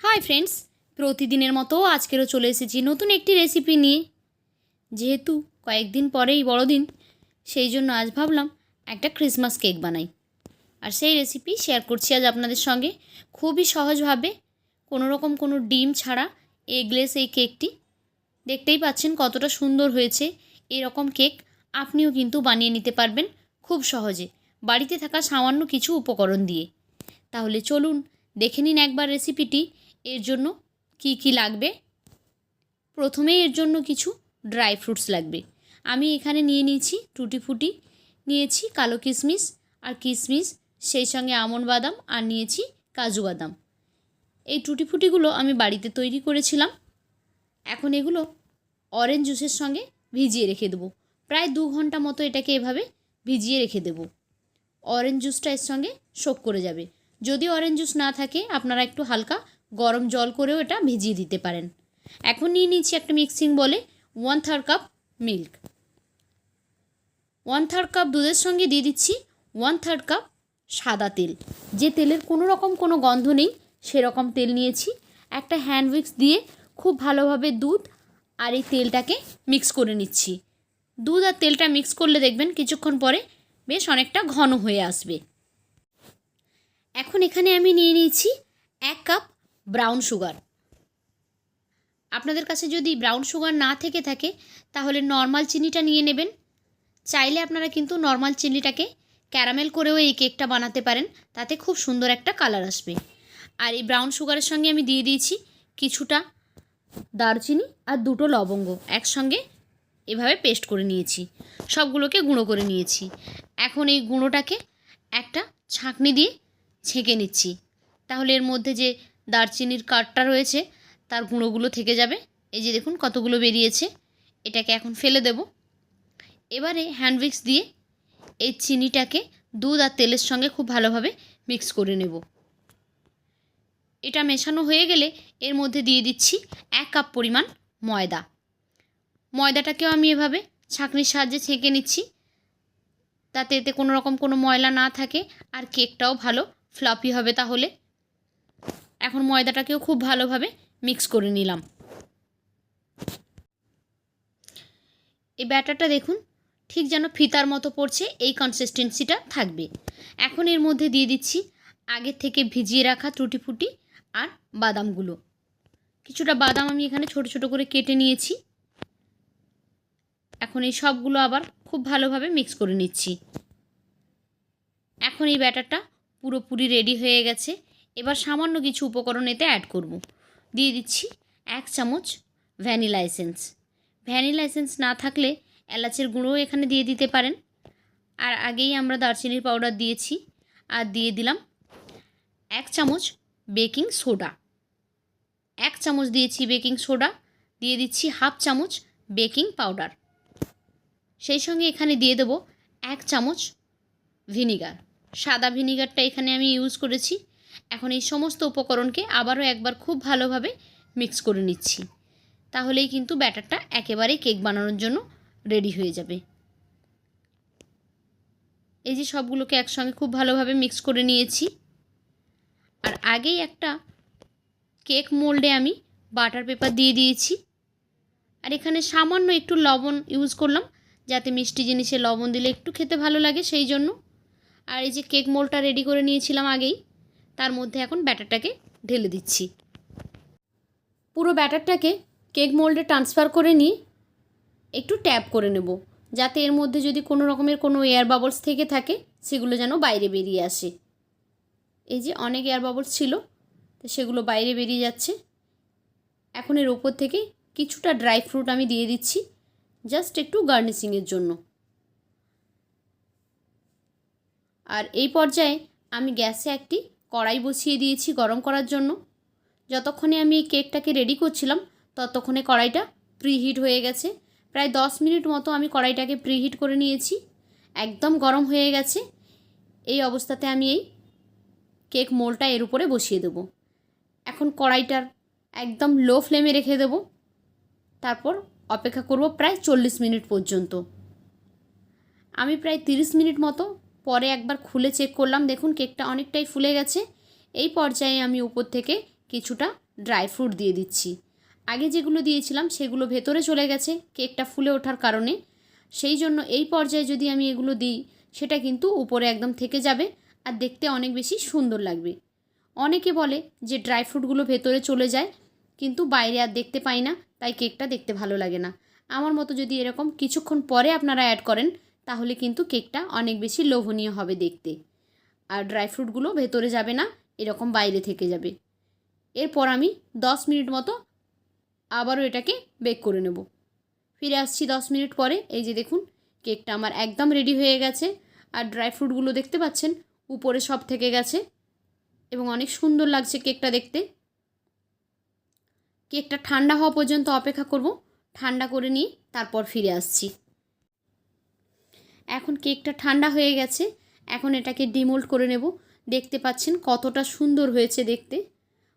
Hi friends প্রতিদিনের মতো আজকেরও চলে এসেছি নতুন একটি রেসিপি নিয়ে। যেহেতু কয়েকদিন পরেই বড়দিন, সেই জন্য আজ ভাবলাম একটা ক্রিসমাস কেক বানাই। আর সেই রেসিপি শেয়ার করছি আজ আপনাদের সঙ্গে। খুবই সহজভাবে কোনো রকম কোনো ডিম ছাড়া এগলেস এই কেকটি দেখতেই পাচ্ছেন কতটা সুন্দর হয়েছে। এরকম কেক আপনিও কিন্তু বানিয়ে নিতে পারবেন খুব সহজে। বাড়িতে থাকা সামান্য কিছু উপকরণ দিয়ে। তাহলে চলুন দেখে নিন একবার রেসিপিটি এর জন্য কি কি লাগবে? প্রথমে এর জন্য কিছু ড্রাই ফ্রুটস লাগবে। আমি এখানে নিয়ে নিয়েছি টুটি ফুটি, নিয়েছি কালো কিশমিশ আর কিশমিশ সেই সঙ্গে আমন বাদাম আর নিয়েছি কাজু বাদাম। এই টুটি ফুটিগুলো আমি বাড়িতে তৈরি করেছিলাম। এখন এগুলো অরেঞ্জ জুসের সঙ্গে ভিজিয়ে রেখে দেবো। প্রায় দু ঘণ্টা মতো এটাকে এভাবে ভিজিয়ে রেখে দেবো। অরেঞ্জ জুসটা এর সঙ্গে শোক করে যাবে। যদি অরেঞ্জ জুস না থাকে, আপনারা একটু হালকা গরম জল করেও এটা ভিজিয়ে দিতে পারেন। এখন নিয়ে নিচ্ছি একটা মিক্সিং বলে one third cup milk one third cup দুধের সঙ্গে দিয়ে দিচ্ছি ওয়ান থার্ড কাপ সাদা তেল। যে তেলের কোনো রকম কোনো গন্ধ নেই, সেরকম তেল নিয়েছি। একটা হ্যান্ড উইক্স দিয়ে খুব ভালোভাবে দুধ আর এই তেলটাকে মিক্স করে নিচ্ছি। দুধ আর তেলটা মিক্স করলে দেখবেন কিছুক্ষণ পরে বেশ অনেকটা ঘন হয়ে আসবে। এখন এখানে আমি নিয়ে নিয়েছি এক কাপ ব্রাউন সুগার। আপনাদের কাছে যদি ব্রাউন সুগার না থেকে থাকে, তাহলে নর্মাল চিনিটা নিয়ে নেবেন। চাইলে আপনারা কিন্তু নর্মাল চিনিটাকে ক্যারামেল করেও এই কেকটা বানাতে পারেন, তাতে খুব সুন্দর একটা কালার আসবে। আর এই ব্রাউন সুগারের সঙ্গে আমি দিয়ে দিয়েছি কিছুটা দারচিনি আর দুটো লবঙ্গ। একসঙ্গে এভাবে পেস্ট করে নিয়েছি। সবগুলোকে গুঁড়ো করে নিয়েছি। এখন এই গুঁড়োটাকে একটা ছাঁকনি দিয়ে ছেঁকে নিচ্ছি। তাহলে এর মধ্যে যে দারচিনির কাঠটা রয়েছে, তার গুঁড়োগুলো থেকে যাবে। এই যে দেখুন কতগুলো বেরিয়েছে, এটাকে এখন ফেলে দেব। এবারে হ্যান্ডউইক্স দিয়ে এই চিনিটাকে দুধ আর তেলের সঙ্গে খুব ভালোভাবে মিক্স করে নেব। এটা মেশানো হয়ে গেলে এর মধ্যে দিয়ে দিচ্ছি এক কাপ পরিমাণ ময়দা। ময়দাটাকেও আমি এভাবে ছাঁকনির সাহায্যে ছেঁকে নিচ্ছি। তাতে এতে কোনো রকম কোনো ময়লা না থাকে, আর কেকটাও ভালো ফ্লাফি হবে তাহলে। এখন ময়দাটাকেও খুব ভালোভাবে মিক্স করে নিলাম। এই ব্যাটারটা দেখুন, ঠিক যেন ফিতার মতো পড়ছে, এই কনসিস্টেন্সিটা থাকবে। এখন এর মধ্যে দিয়ে দিচ্ছি আগে থেকে ভিজিয়ে রাখা ত্রুটি ফুটি আর বাদামগুলো। কিছুটা বাদাম আমি এখানে ছোট ছোট করে কেটে নিয়েছি। এখন এই সবগুলো আবার খুব ভালোভাবে মিক্স করে নিচ্ছি। এখন এই ব্যাটারটা পুরোপুরি রেডি হয়ে গেছে। এবার সামান্য কিছু উপকরণ এতে অ্যাড করব। দিয়ে দিচ্ছি এক চামচ ভ্যানিলা এসেন্স ভ্যানিলা এসেন্স না থাকলে এলাচের গুঁড়োও এখানে দিয়ে দিতে পারেন। আর আগেই আমরা দারচিনির পাউডার দিয়েছি। আর দিয়ে দিলাম এক চামচ বেকিং সোডা এক চামচ দিয়েছি বেকিং সোডা দিয়ে দিচ্ছি হাফ চামচ বেকিং পাউডার সেই সঙ্গে এখানে দিয়ে দেবো এক চামচ ভিনিগার সাদা ভিনিগারটা এখানে আমি ইউজ করেছি। এখন এই সমস্ত উপকরণকে আবারও একবার খুব ভালোভাবে মিক্স করে নিচ্ছি। তাহলেই কিন্তু ব্যাটারটা একেবারেই কেক বানানোর জন্য রেডি হয়ে যাবে। এই যে সবগুলোকে একসঙ্গে খুব ভালোভাবে মিক্স করে নিয়েছি। আর আগেই একটা কেক মোল্ডে আমি বাটার পেপার দিয়ে দিয়েছি। আর এখানে সামান্য একটু লবণ ইউজ করলাম, যাতে মিষ্টি জিনিসে লবণ দিলে একটু খেতে ভালো লাগে সেই জন্য। আর এই যে কেক মোলটা রেডি করে নিয়েছিলাম আগেই তার মধ্যে এখন ব্যাটারটাকে ঢেলে দিচ্ছি। পুরো ব্যাটারটাকে কেক মোল্ডে ট্রান্সফার করে নিয়ে একটু ট্যাপ করে নেব, যাতে এর মধ্যে যদি কোনো রকমের কোনো এয়ার বাবলস থেকে থাকে, সেগুলো যেন বাইরে বেরিয়ে আসে। এই যে অনেক এয়ার বাবলস ছিল, তো সেগুলো বাইরে বেরিয়ে যাচ্ছে। এখন এর ওপর থেকে কিছুটা ড্রাই ফ্রুট আমি দিয়ে দিচ্ছি, জাস্ট একটু গার্নিশিংয়ের জন্য। আর এই পর্যায়ে আমি গ্যাসে একটি কড়াই বসিয়ে দিয়েছি গরম করার জন্য। যতক্ষণে আমি এই কেকটাকে রেডি করছিলাম, ততক্ষণে কড়াইটা প্রিহিট হয়ে গেছে। প্রায় দশ মিনিট মতো আমি কড়াইটাকে প্রিহিট করে নিয়েছি। একদম গরম হয়ে গেছে। এই অবস্থাতে আমি এই কেক মোলটা এর উপরে বসিয়ে দেবো। এখন কড়াইটার একদম লো ফ্লেমে রেখে দেব। তারপর অপেক্ষা করব প্রায় চল্লিশ মিনিট পর্যন্ত। আমি প্রায় তিরিশ মিনিট মতো পরে একবার খুলে চেক করলাম, দেখুন কেকটা অনেকটাই ফুলে গেছে। এই পর্যায়ে আমি উপর থেকে কিছুটা ড্রাই ফ্রুট দিয়ে দিচ্ছি। আগে যেগুলো দিয়েছিলাম সেগুলো ভেতরে চলে গেছে কেকটা ফুলে ওঠার কারণে। সেই জন্য এই পর্যায়ে যদি আমি এগুলো দিই, সেটা কিন্তু উপরে একদম থেকে যাবে আর দেখতে অনেক বেশি সুন্দর লাগবে। অনেকে বলে যে ড্রাই ফ্রুটগুলো ভেতরে চলে যায়, কিন্তু বাইরে আর দেখতে পাই না, তাই কেকটা দেখতে ভালো লাগে না। আমার মতো যদি এরকম কিছুক্ষণ পরে আপনারা অ্যাড করেন তাহলে কিন্তু কেকটা অনেক বেশি লোভনীয় হবে দেখতে। আর ড্রাই ফ্রুটগুলো ভেতরে যাবে না, এরকম বাইরে থেকে যাবে। এরপর আমি দশ মিনিট মতো আবারও এটাকে বেক করে নেব। ফিরে আসছি দশ মিনিট পরে, এই যে দেখুন, কেকটা আমার একদম রেডি হয়ে গেছে। আর ড্রাই ফ্রুটগুলো দেখতে পাচ্ছেন, উপরে সব থেকে গেছে। এবং অনেক সুন্দর লাগছে কেকটা দেখতে। কেকটা ঠান্ডা হওয়া পর্যন্ত অপেক্ষা করব। ঠান্ডা করে নিয়ে তারপর ফিরে আসছি। এখন কেকটা ঠান্ডা হয়ে গেছে। এখন এটাকে ডিমোল্ড করে নেব। দেখতে পাচ্ছেন কতটা সুন্দর হয়েছে দেখতে।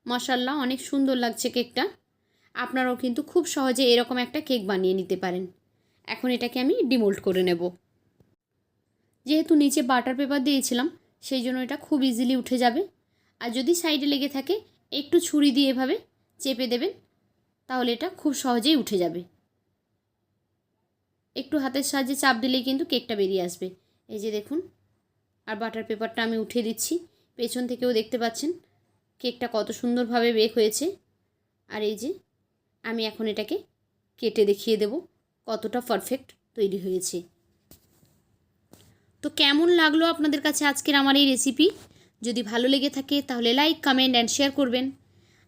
মশাল্লা অনেক সুন্দর লাগছে কেকটা। আপনারাও কিন্তু খুব সহজে এরকম একটা কেক বানিয়ে নিতে পারেন। এখন এটাকে আমি ডিমোল্ড করে নেব। যেহেতু নিচে বাটার পেপার দিয়েছিলাম, সেই জন্য এটা খুব ইজিলি উঠে যাবে। আর যদি সাইডে লেগে থাকে, একটু ছুরি দিয়ে এভাবে চেপে দেবেন, তাহলে এটা খুব সহজেই উঠে যাবে। একটু হাতের সাহায্যে চাপ দিলেই কিন্তু কেকটা বেরিয়ে আসবে। এই যে দেখুন, আর বাটার পেপারটা আমি উঠিয়ে দিচ্ছি। পেছন থেকেও দেখতে পাচ্ছেন, কেকটা কত সুন্দরভাবে বেক হয়েছে। আর এই যে, আমি এখন এটাকে কেটে দেখিয়ে দেব, কতটা পারফেক্ট তৈরি হয়েছে। তো কেমন লাগল আপনাদের কাছে আজকের আমার এই রেসিপি যদি ভালো লেগে থাকে তাহলে লাইক কমেন্ট অ্যান্ড শেয়ার করবেন।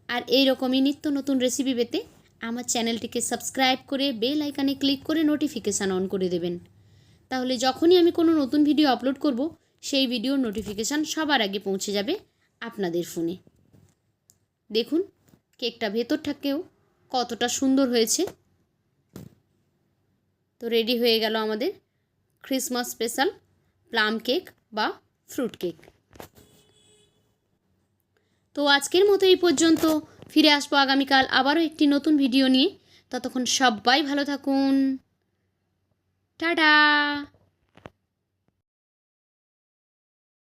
আর এই রকমই নিত্য নতুন রেসিপি পেতে আমার চ্যানেলটিকে সাবস্ক্রাইব করে বেল আইকানে ক্লিক করে নোটিফিকেশান অন করে দেবেন। তাহলে যখনই আমি কোনো নতুন ভিডিও আপলোড করব, সেই ভিডিওর নোটিফিকেশান সবার আগে পৌঁছে যাবে আপনাদের ফোনে। দেখুন, কেকটা ভেতর থেকেও কতটা সুন্দর হয়েছে। তো রেডি হয়ে গেল আমাদের ক্রিসমাস স্পেশাল প্লাম কেক বা ফ্রুট কেক। তো আজকের মতো এই পর্যন্ত। ফিরে আসব আগামীকাল আবারও একটি নতুন ভিডিও নিয়ে। ততক্ষণ সবাই ভালো থাকুন। টাটা!